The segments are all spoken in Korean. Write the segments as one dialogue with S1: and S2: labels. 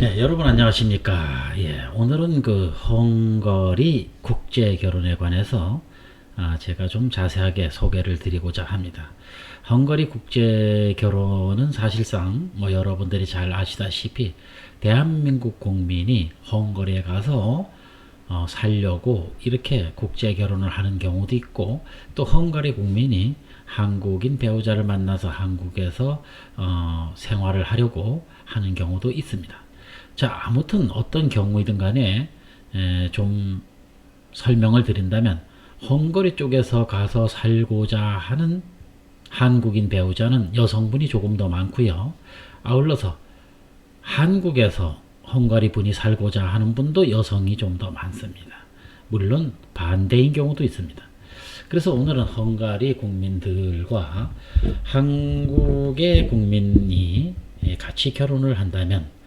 S1: 네, 여러분 안녕하십니까. 예, 오늘은 그 헝거리 국제 결혼에 관해서 아, 제가 좀 자세하게 소개를 드리고자 합니다. 헝거리 국제 결혼은 사실상 뭐 여러분들이 잘 아시다시피 대한민국 국민이 헝거리에 가서 어, 살려고 이렇게 국제 결혼을 하는 경우도 있고 또 헝가리 국민이 한국인 배우자를 만나서 한국에서 어, 생활을 하려고 하는 경우도 있습니다. 자, 아무튼 어떤 경우이든 간에 에, 좀 설명을 드린다면 헝거리 쪽에서 가서 살고자 하는 한국인 배우자는 여성분이 조금 더 많고요. 아울러서 한국에서 헝가리 분이 살고자 하는 분도 여성이 좀 더 많습니다. 물론 반대인 경우도 있습니다. 그래서 오늘은 헝가리 국민들과 한국의 국민이 같이 결혼을 한다면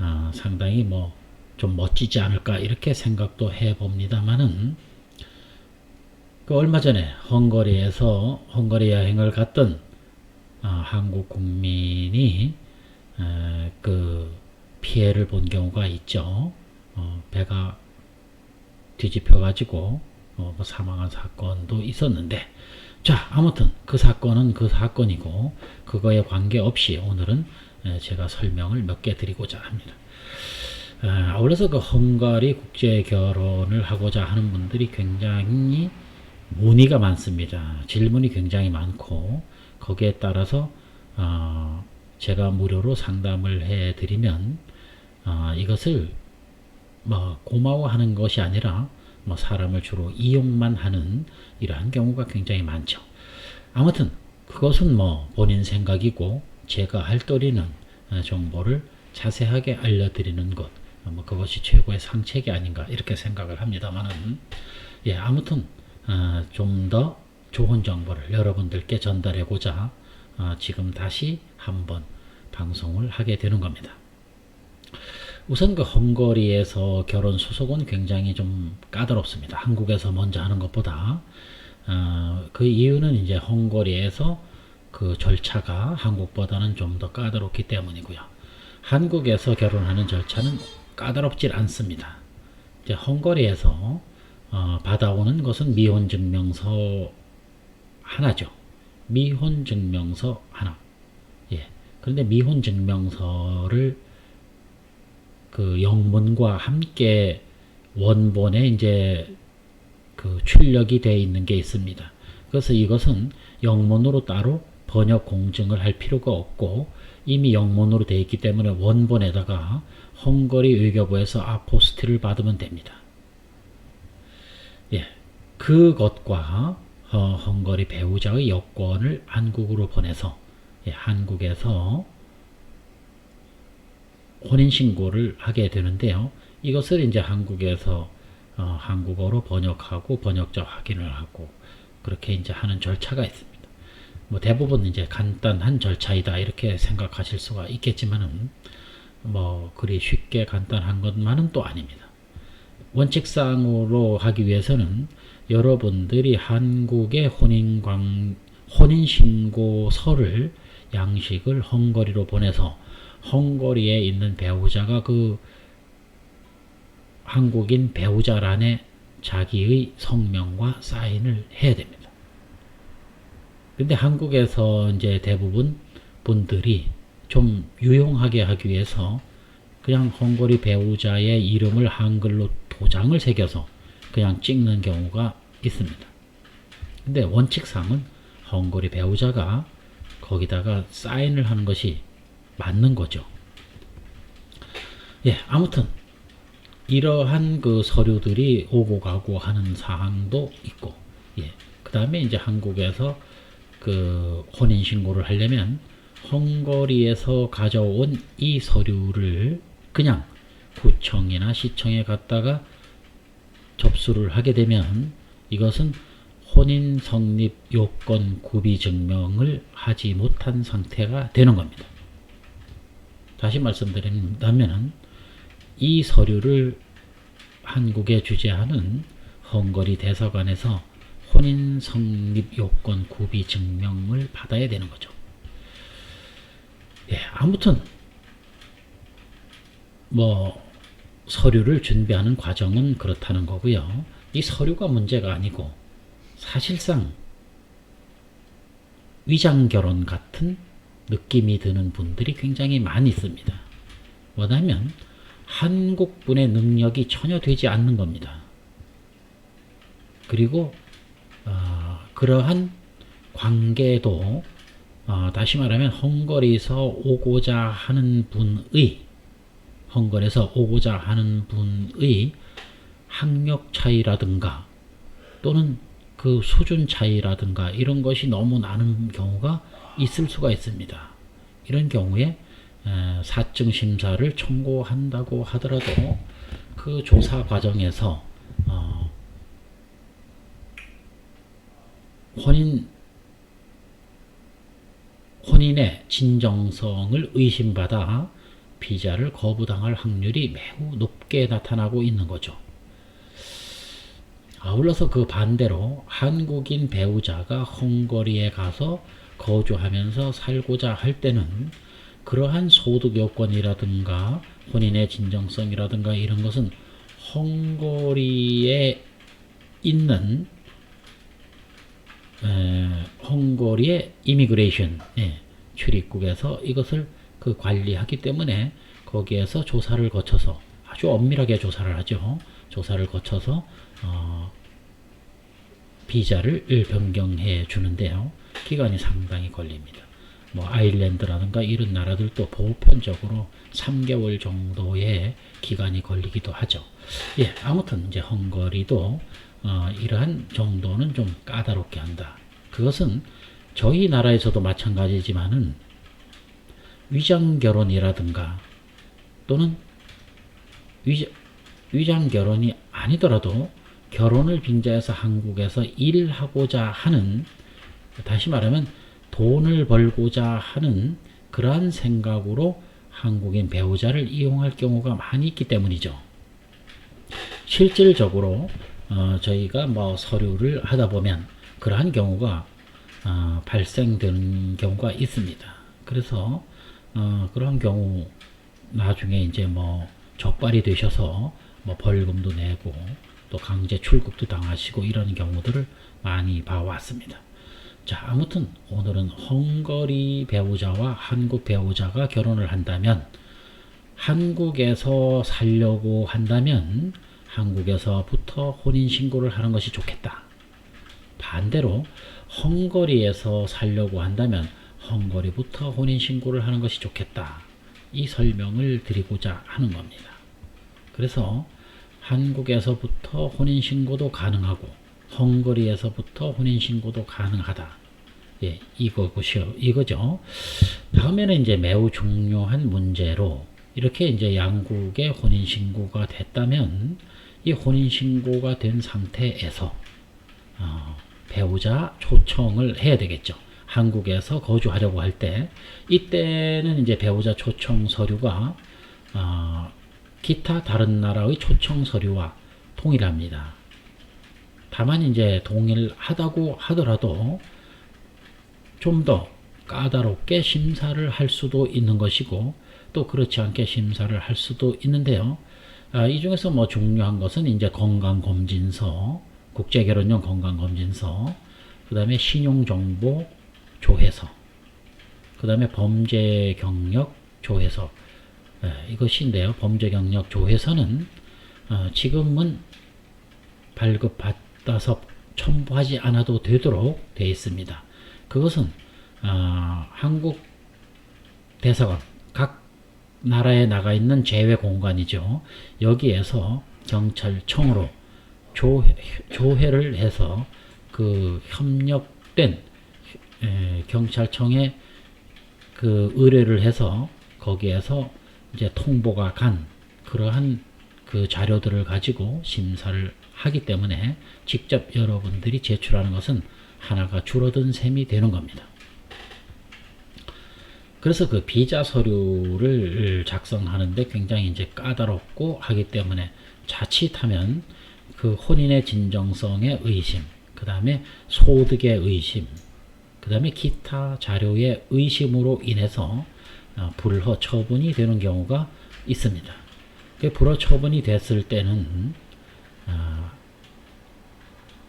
S1: 아, 상당히 뭐 좀 멋지지 않을까 이렇게 생각도 해봅니다만은 그 얼마 전에 헝가리에서 헝가리 여행을 갔던 아, 한국 국민이 에, 그 피해를 본 경우가 있죠. 어, 배가 뒤집혀 가지고 어, 뭐 사망한 사건도 있었는데 자 아무튼 그 사건은 그 사건이고 그거에 관계없이 오늘은 에, 제가 설명을 몇 개 드리고자 합니다. 아, 아울러서 그 헝가리 국제 결혼을 하고자 하는 분들이 굉장히 문의가 많습니다. 질문이 굉장히 많고 거기에 따라서 어, 제가 무료로 상담을 해드리면 어, 이것을 뭐 고마워하는 것이 아니라 뭐 사람을 주로 이용만 하는 이러한 경우가 굉장히 많죠. 아무튼 그것은 뭐 본인 생각이고 제가 할 도리는 어, 정보를 자세하게 알려드리는 것, 어, 뭐 그것이 최고의 상책이 아닌가 이렇게 생각을 합니다만은 예 아무튼 어, 좀더 좋은 정보를 여러분들께 전달하고자 어, 지금 다시 한번 방송을 하게 되는 겁니다. 우선 그 헝거리에서 결혼 소속은 굉장히 좀 까다롭습니다. 한국에서 먼저 하는 것보다 어, 그 이유는 이제 헝거리에서 그 절차가 한국보다는 좀 더 까다롭기 때문이고요. 한국에서 결혼하는 절차는 까다롭질 않습니다. 이제 헝거리에서 어, 받아오는 것은 미혼 증명서 하나죠. 미혼 증명서 하나. 예. 그런데 미혼 증명서를 그 영문과 함께 원본에 이제 그 출력이 되어 있는 게 있습니다. 그래서 이것은 영문으로 따로 번역 공증을 할 필요가 없고 이미 영문으로 되어 있기 때문에 원본에다가 헝거리 외교부에서 아포스티를 받으면 됩니다. 예, 그것과 어, 헝거리 배우자의 여권을 한국으로 보내서 예, 한국에서 혼인 신고를 하게 되는데요. 이것을 이제 한국에서 어, 한국어로 번역하고 번역자 확인을 하고 그렇게 이제 하는 절차가 있습니다. 뭐 대부분 이제 간단한 절차이다 이렇게 생각하실 수가 있겠지만은 뭐 그리 쉽게 간단한 것만은 또 아닙니다. 원칙상으로 하기 위해서는 여러분들이 한국의 혼인광 혼인신고서를 양식을 헝거리로 보내서 헝거리에 있는 배우자가 그 한국인 배우자란에 자기의 성명과 사인을 해야 됩니다. 근데 한국에서 이제 대부분 분들이 좀 유용하게 하기 위해서 그냥 헝거리 배우자의 이름을 한글로 도장을 새겨서 그냥 찍는 경우가 있습니다. 근데 원칙상은 헝거리 배우자가 거기다가 사인을 하는 것이 맞는 거죠. 예, 아무튼 이러한 그 서류들이 오고 가고 하는 사항도 있고, 예, 그 다음에 이제 한국에서 그 혼인 신고를 하려면 헝거리에서 가져온 이 서류를 그냥 구청이나 시청에 갔다가 접수를 하게 되면 이것은 혼인 성립 요건 구비 증명을 하지 못한 상태가 되는 겁니다. 다시 말씀드린다면 이 서류를 한국에 주재하는 헝거리 대사관에서 혼인 성립 요건 구비 증명을 받아야 되는 거죠. 예, 아무튼 뭐 서류를 준비하는 과정은 그렇다는 거고요. 이 서류가 문제가 아니고 사실상 위장 결혼 같은 느낌이 드는 분들이 굉장히 많이 있습니다. 뭐냐면 한국 분의 능력이 전혀 되지 않는 겁니다. 그리고 어, 그러한 관계도 어, 다시 말하면 헝거리에서 오고자 하는 분의 헝거리에서 오고자 하는 분의 학력 차이라든가 또는 그 수준 차이라든가 이런 것이 너무 나는 경우가 있을 수가 있습니다. 이런 경우에 에, 사증 심사를 청구한다고 하더라도 그 조사 과정에서 어, 혼인 혼인의 진정성을 의심받아 비자를 거부당할 확률이 매우 높게 나타나고 있는 거죠. 아울러서 그 반대로 한국인 배우자가 헝거리에 가서 거주하면서 살고자 할 때는 그러한 소득 요건이라든가 혼인의 진정성이라든가 이런 것은 헝거리에 있는 에, 헝거리의 이미그레이션 예, 출입국에서 이것을 그 관리하기 때문에 거기에서 조사를 거쳐서 아주 엄밀하게 조사를 하죠. 조사를 거쳐서 어, 비자를 변경해 주는데요. 기간이 상당히 걸립니다. 뭐 아일랜드라든가 이런 나라들도 보편적으로 3개월 정도의 기간이 걸리기도 하죠. 예, 아무튼 이제 헝거리도 어, 이러한 정도는 좀 까다롭게 한다. 그것은 저희 나라에서도 마찬가지지만은 위장 결혼이라든가 또는 위장, 위장 결혼이 아니더라도 결혼을 빙자해서 한국에서 일하고자 하는 다시 말하면 돈을 벌고자 하는 그러한 생각으로 한국인 배우자를 이용할 경우가 많이 있기 때문이죠. 실질적으로 어, 저희가 뭐 서류를 하다 보면 그러한 경우가 어, 발생되는 경우가 있습니다. 그래서 어, 그런 경우 나중에 이제 뭐 적발이 되셔서 뭐 벌금도 내고 또 강제 출국도 당하시고 이런 경우들을 많이 봐왔습니다. 자, 아무튼 오늘은 헝거리 배우자와 한국 배우자가 결혼을 한다면 한국에서 살려고 한다면 한국에서부터 혼인 신고를 하는 것이 좋겠다. 반대로 헝거리에서 살려고 한다면 헝거리부터 혼인 신고를 하는 것이 좋겠다. 이 설명을 드리고자 하는 겁니다. 그래서 한국에서부터 혼인 신고도 가능하고 헝거리에서부터 혼인 신고도 가능하다. 예, 이거고요. 이거죠. 다음에는 이제 매우 중요한 문제로 이렇게 이제 양국의 혼인 신고가 됐다면 이 혼인 신고가 된 상태에서 어, 배우자 초청을 해야 되겠죠. 한국에서 거주하려고 할 때 이때는 이제 배우자 초청 서류가 어, 기타 다른 나라의 초청 서류와 동일합니다. 다만 이제 동일하다고 하더라도 좀 더 까다롭게 심사를 할 수도 있는 것이고 또 그렇지 않게 심사를 할 수도 있는데요. 아, 이 중에서 뭐 중요한 것은 이제 건강검진서, 국제결혼용 건강검진서, 그 다음에 신용정보 조회서, 그 다음에 범죄 경력 조회서, 예, 이것인데요. 범죄 경력 조회서는 어, 지금은 발급받아서 첨부하지 않아도 되도록 되어 있습니다. 그것은 어, 한국 대사관 각 나라에 나가 있는 제외 공간이죠. 여기에서 경찰청으로 조회, 조회를 해서 그 협력된 에, 경찰청에 그 의뢰를 해서 거기에서 이제 통보가 간 그러한 그 자료들을 가지고 심사를 하기 때문에 직접 여러분들이 제출하는 것은 하나가 줄어든 셈이 되는 겁니다. 그래서 그 비자 서류를 작성하는데 굉장히 이제 까다롭고 하기 때문에 자칫하면 그 혼인의 진정성의 의심, 그 다음에 소득의 의심, 그 다음에 기타 자료의 의심으로 인해서 어, 불허 처분이 되는 경우가 있습니다. 그 불허 처분이 됐을 때는 아,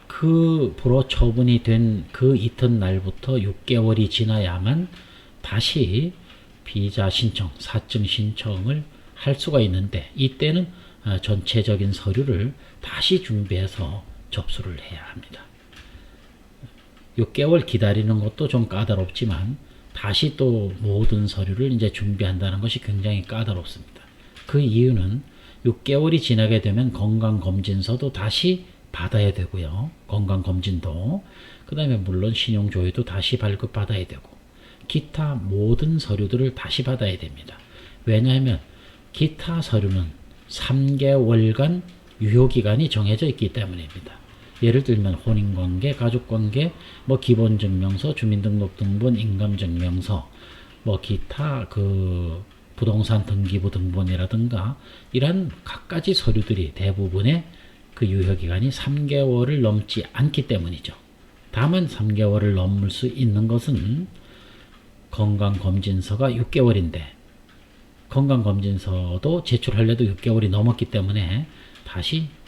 S1: 그 불허 처분이 된 그 이튿날부터 6개월이 지나야만 다시 비자 신청, 사증 신청을 할 수가 있는데 이때는 아, 전체적인 서류를 다시 준비해서 접수를 해야 합니다. 6개월 기다리는 것도 좀 까다롭지만 다시 또 모든 서류를 이제 준비한다는 것이 굉장히 까다롭습니다. 그 이유는 6개월이 지나게 되면 건강검진서도 다시 받아야 되고요. 건강검진도. 그 다음에 물론 신용조회도 다시 발급받아야 되고 기타 모든 서류들을 다시 받아야 됩니다. 왜냐하면 기타 서류는 3개월간 유효기간이 정해져 있기 때문입니다. 예를 들면 혼인관계, 가족관계, 뭐 기본증명서, 주민등록등본, 인감증명서, 뭐 기타 그 부동산 등기부 등본이라든가 이런 각가지 서류들이 대부분의 그 유효기간이 3개월을 넘지 않기 때문이죠. 다만 3개월을 넘을 수 있는 것은 건강검진서가 6개월인데 건강검진서도 제출하려도 6개월이 넘었기 때문에 다시 예,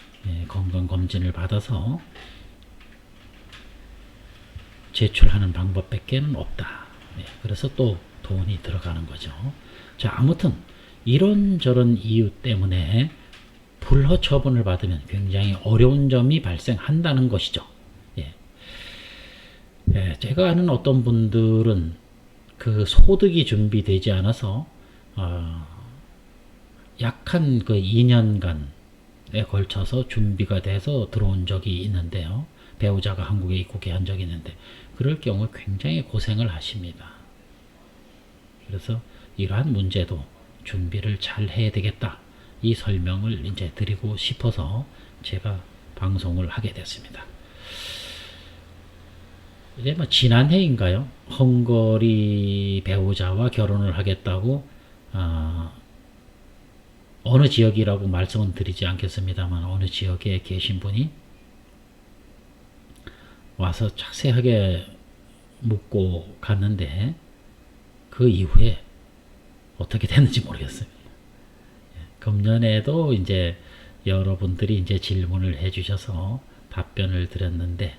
S1: 건강검진을 받아서 제출하는 방법밖에 없다. 예, 그래서 또 돈이 들어가는 거죠. 자, 아무튼 이런저런 이유 때문에 불허 처분을 받으면 굉장히 어려운 점이 발생한다는 것이죠. 예. 예, 제가 아는 어떤 분들은 그 소득이 준비되지 않아서 어, 약한 그 2년간 에 걸쳐서 준비가 돼서 들어온 적이 있는데요. 배우자가 한국에 입국해 한 적이 있는데 그럴 경우 굉장히 고생을 하십니다. 그래서 이러한 문제도 준비를 잘 해야 되겠다. 이 설명을 이제 드리고 싶어서 제가 방송을 하게 됐습니다. 이제 뭐 지난해인가요? 헝거리 배우자와 결혼을 하겠다고 어, 어느 지역이라고 말씀은 드리지 않겠습니다만 어느 지역에 계신 분이 와서 자세하게 묻고 갔는데 그 이후에 어떻게 됐는지 모르겠어요. 금년에도 이제 여러분들이 이제 질문을 해주셔서 답변을 드렸는데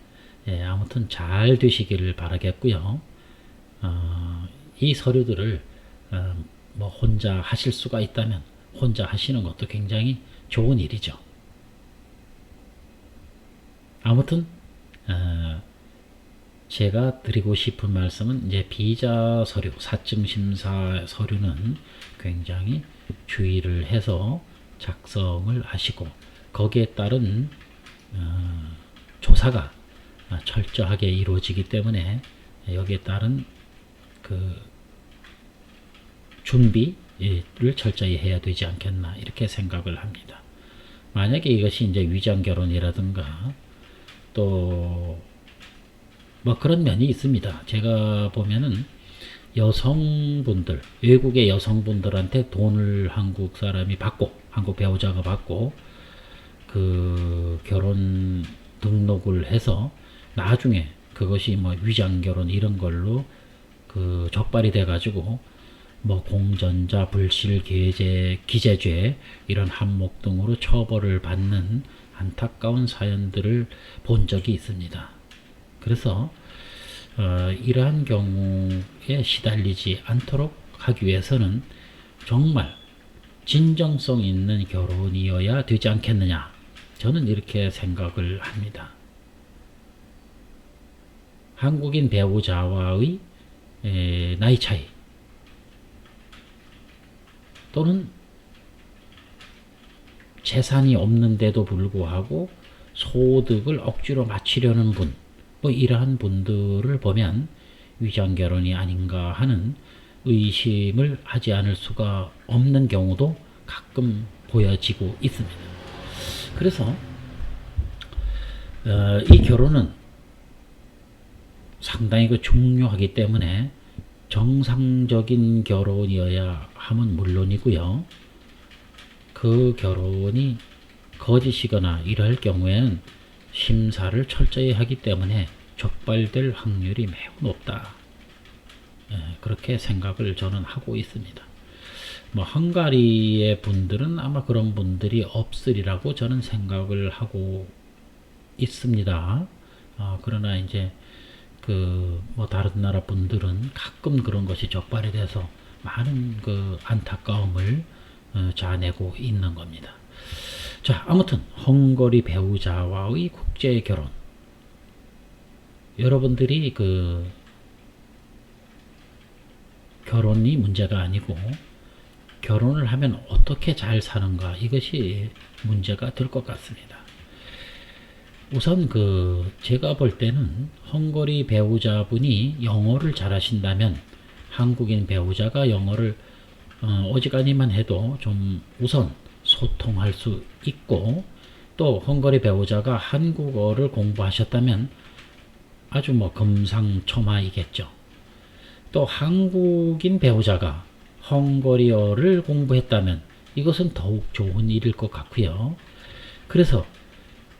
S1: 예, 아무튼 잘 되시기를 바라겠고요. 어, 이 서류들을 어, 뭐 혼자 하실 수가 있다면 혼자 하시는 것도 굉장히 좋은 일이죠. 아무튼 어, 제가 드리고 싶은 말씀은 이제 비자 서류, 사증 심사 서류는 굉장히 주의를 해서 작성을 하시고 거기에 따른 어, 조사가 철저하게 이루어지기 때문에 여기에 따른 그 준비 를 철저히 해야 되지 않겠나 이렇게 생각을 합니다. 만약에 이것이 이제 위장 결혼이라든가 또 뭐 그런 면이 있습니다. 제가 보면은 여성분들, 외국의 여성분들한테 돈을 한국 사람이 받고, 한국 배우자가 받고, 그 결혼 등록을 해서 나중에 그것이 뭐 위장 결혼 이런 걸로 그 적발이 돼 가지고 뭐 공전자 불실 기재 기재죄 이런 한목 등으로 처벌을 받는 안타까운 사연들을 본 적이 있습니다. 그래서 어, 이러한 경우에 시달리지 않도록 하기 위해서는 정말 진정성 있는 결혼이어야 되지 않겠느냐. 저는 이렇게 생각을 합니다. 한국인 배우자와의 에, 나이 차이 또는 재산이 없는데도 불구하고 소득을 억지로 맞추려는 분, 뭐 이러한 분들을 보면 위장 결혼이 아닌가 하는 의심을 하지 않을 수가 없는 경우도 가끔 보여지고 있습니다. 그래서 어, 이 결혼은 상당히 그 중요하기 때문에 정상적인 결혼이어야 함은 물론이고요. 그 결혼이 거짓이거나 이럴 경우에는 심사를 철저히 하기 때문에 적발될 확률이 매우 높다. 예, 그렇게 생각을 저는 하고 있습니다. 뭐 헝가리의 분들은 아마 그런 분들이 없으리라고 저는 생각을 하고 있습니다. 어, 그러나 이제 그 뭐 다른 나라 분들은 가끔 그런 것이 적발이 돼서 많은 그 안타까움을 어, 자아내고 있는 겁니다. 자, 아무튼 헝거리 배우자와의 국제 결혼. 여러분들이 그 결혼이 문제가 아니고 결혼을 하면 어떻게 잘 사는가 이것이 문제가 될 것 같습니다. 우선 그 제가 볼 때는 헝거리 배우자분이 영어를 잘하신다면 한국인 배우자가 영어를 어, 오지간히만 해도 좀 우선 소통할 수 있고 또 헝거리 배우자가 한국어를 공부하셨다면 아주 뭐 금상첨화이겠죠. 또 한국인 배우자가 헝거리어를 공부했다면 이것은 더욱 좋은 일일 것 같고요. 그래서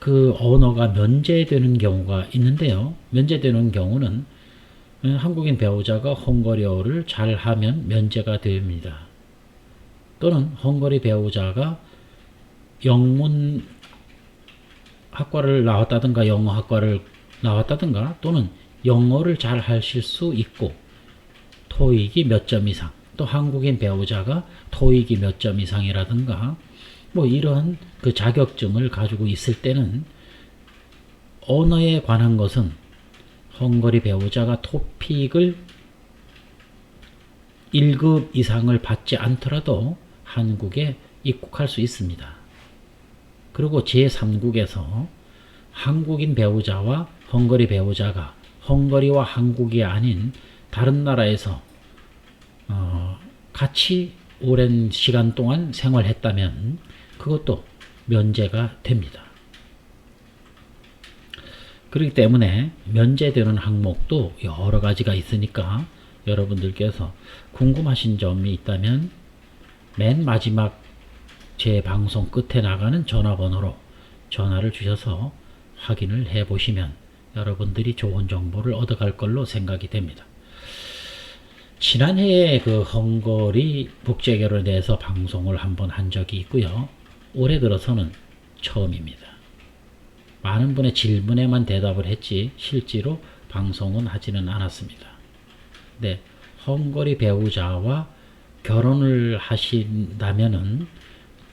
S1: 그 언어가 면제되는 경우가 있는데요. 면제되는 경우는 한국인 배우자가 헝거리어를 잘하면 면제가 됩니다. 또는 헝거리 배우자가 영문 학과를 나왔다든가 영어 학과를 나왔다든가 또는 영어를 잘 하실 수 있고 토익이 몇 점 이상 또 한국인 배우자가 토익이 몇 점 이상이라든가 뭐 이러한 그 자격증을 가지고 있을 때는 언어에 관한 것은 헝거리 배우자가 토픽을 1급 이상을 받지 않더라도 한국에 입국할 수 있습니다. 그리고 제3국에서 한국인 배우자와 헝거리 배우자가 헝거리와 한국이 아닌 다른 나라에서 어, 같이 오랜 시간 동안 생활했다면 그것도 면제가 됩니다. 그렇기 때문에 면제되는 항목도 여러 가지가 있으니까 여러분들께서 궁금하신 점이 있다면 맨 마지막 제 방송 끝에 나가는 전화번호로 전화를 주셔서 확인을 해 보시면 여러분들이 좋은 정보를 얻어갈 걸로 생각이 됩니다. 지난해에 그 헝거리 국제결혼에 대해서 방송을 한번 한 적이 있고요. 올해 들어서는 처음입니다. 많은 분의 질문에만 대답을 했지 실제로 방송은 하지는 않았습니다. 네, 헝거리 배우자와 결혼을 하신다면은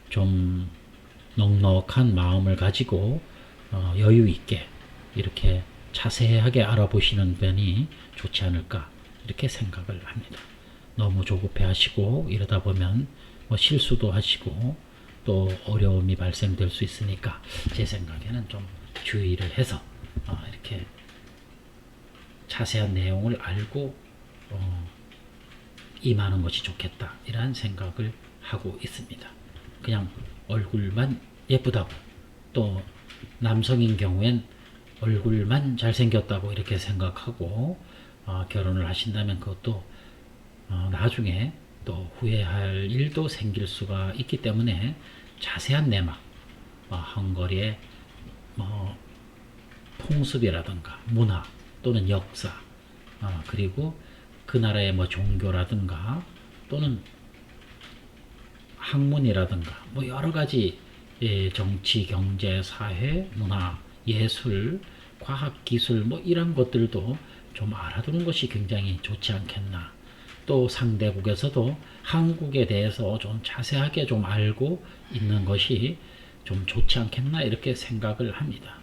S1: 좀 넉넉한 마음을 가지고 어, 여유 있게 이렇게 자세하게 알아보시는 편이 좋지 않을까 이렇게 생각을 합니다. 너무 조급해 하시고 이러다 보면 뭐 실수도 하시고 또 어려움이 발생될 수 있으니까 제 생각에는 좀 주의를 해서 어, 이렇게 자세한 내용을 알고 어, 임하는 것이 좋겠다 이러한 생각을 하고 있습니다. 그냥 얼굴만 예쁘다고 또 남성인 경우엔 얼굴만 잘생겼다고 이렇게 생각하고 어, 결혼을 하신다면 그것도 어, 나중에 또 후회할 일도 생길 수가 있기 때문에 자세한 내막 어, 헝거리의 뭐 통습이라든가 문화 또는 역사 어, 그리고 그 나라의 뭐 종교라든가 또는 학문이라든가 뭐 여러 가지 예, 정치, 경제, 사회, 문화, 예술, 과학, 기술 뭐 이런 것들도 좀 알아두는 것이 굉장히 좋지 않겠나. 또 상대국에서도 한국에 대해서 좀 자세하게 좀 알고 있는 것이 좀 좋지 않겠나 이렇게 생각을 합니다.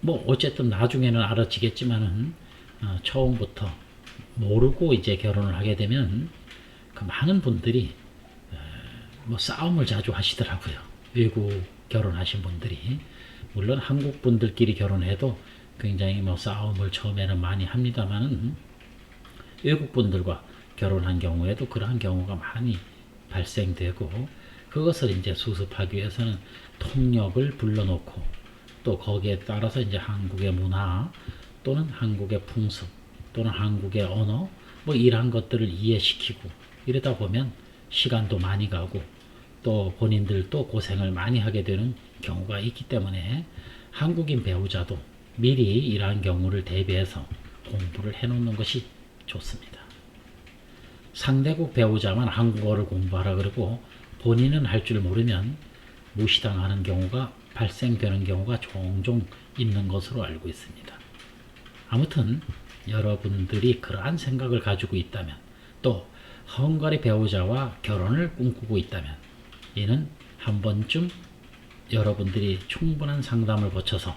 S1: 뭐 어쨌든 나중에는 알아지겠지만은 어, 처음부터 모르고 이제 결혼을 하게 되면 그 많은 분들이 어, 뭐 싸움을 자주 하시더라고요. 외국 결혼하신 분들이 물론 한국 분들끼리 결혼해도 굉장히 뭐 싸움을 처음에는 많이 합니다만은 외국 분들과 결혼한 경우에도 그러한 경우가 많이 발생되고 그것을 이제 수습하기 위해서는 통역을 불러놓고 또 거기에 따라서 이제 한국의 문화 또는 한국의 풍습 또는 한국의 언어 뭐 이러한 것들을 이해시키고 이러다 보면 시간도 많이 가고 또 본인들도 고생을 많이 하게 되는 경우가 있기 때문에 한국인 배우자도 미리 이러한 경우를 대비해서 공부를 해 놓는 것이 좋습니다. 상대국 배우자만 한국어를 공부하라 그러고 본인은 할 줄 모르면 무시당하는 경우가 발생되는 경우가 종종 있는 것으로 알고 있습니다. 아무튼 여러분들이 그러한 생각을 가지고 있다면 또 헝가리 배우자와 결혼을 꿈꾸고 있다면 이는 한 번쯤 여러분들이 충분한 상담을 거쳐서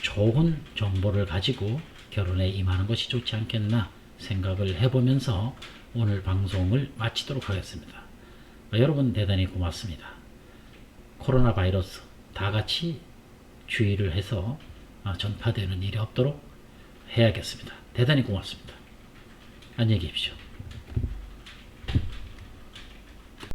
S1: 좋은 정보를 가지고 결혼에 임하는 것이 좋지 않겠나 생각을 해보면서 오늘 방송을 마치도록 하겠습니다. 여러분 대단히 고맙습니다. 코로나 바이러스 다 같이 주의를 해서 아, 전파되는 일이 없도록 해야겠습니다. 대단히 고맙습니다. 안녕히 계십시오.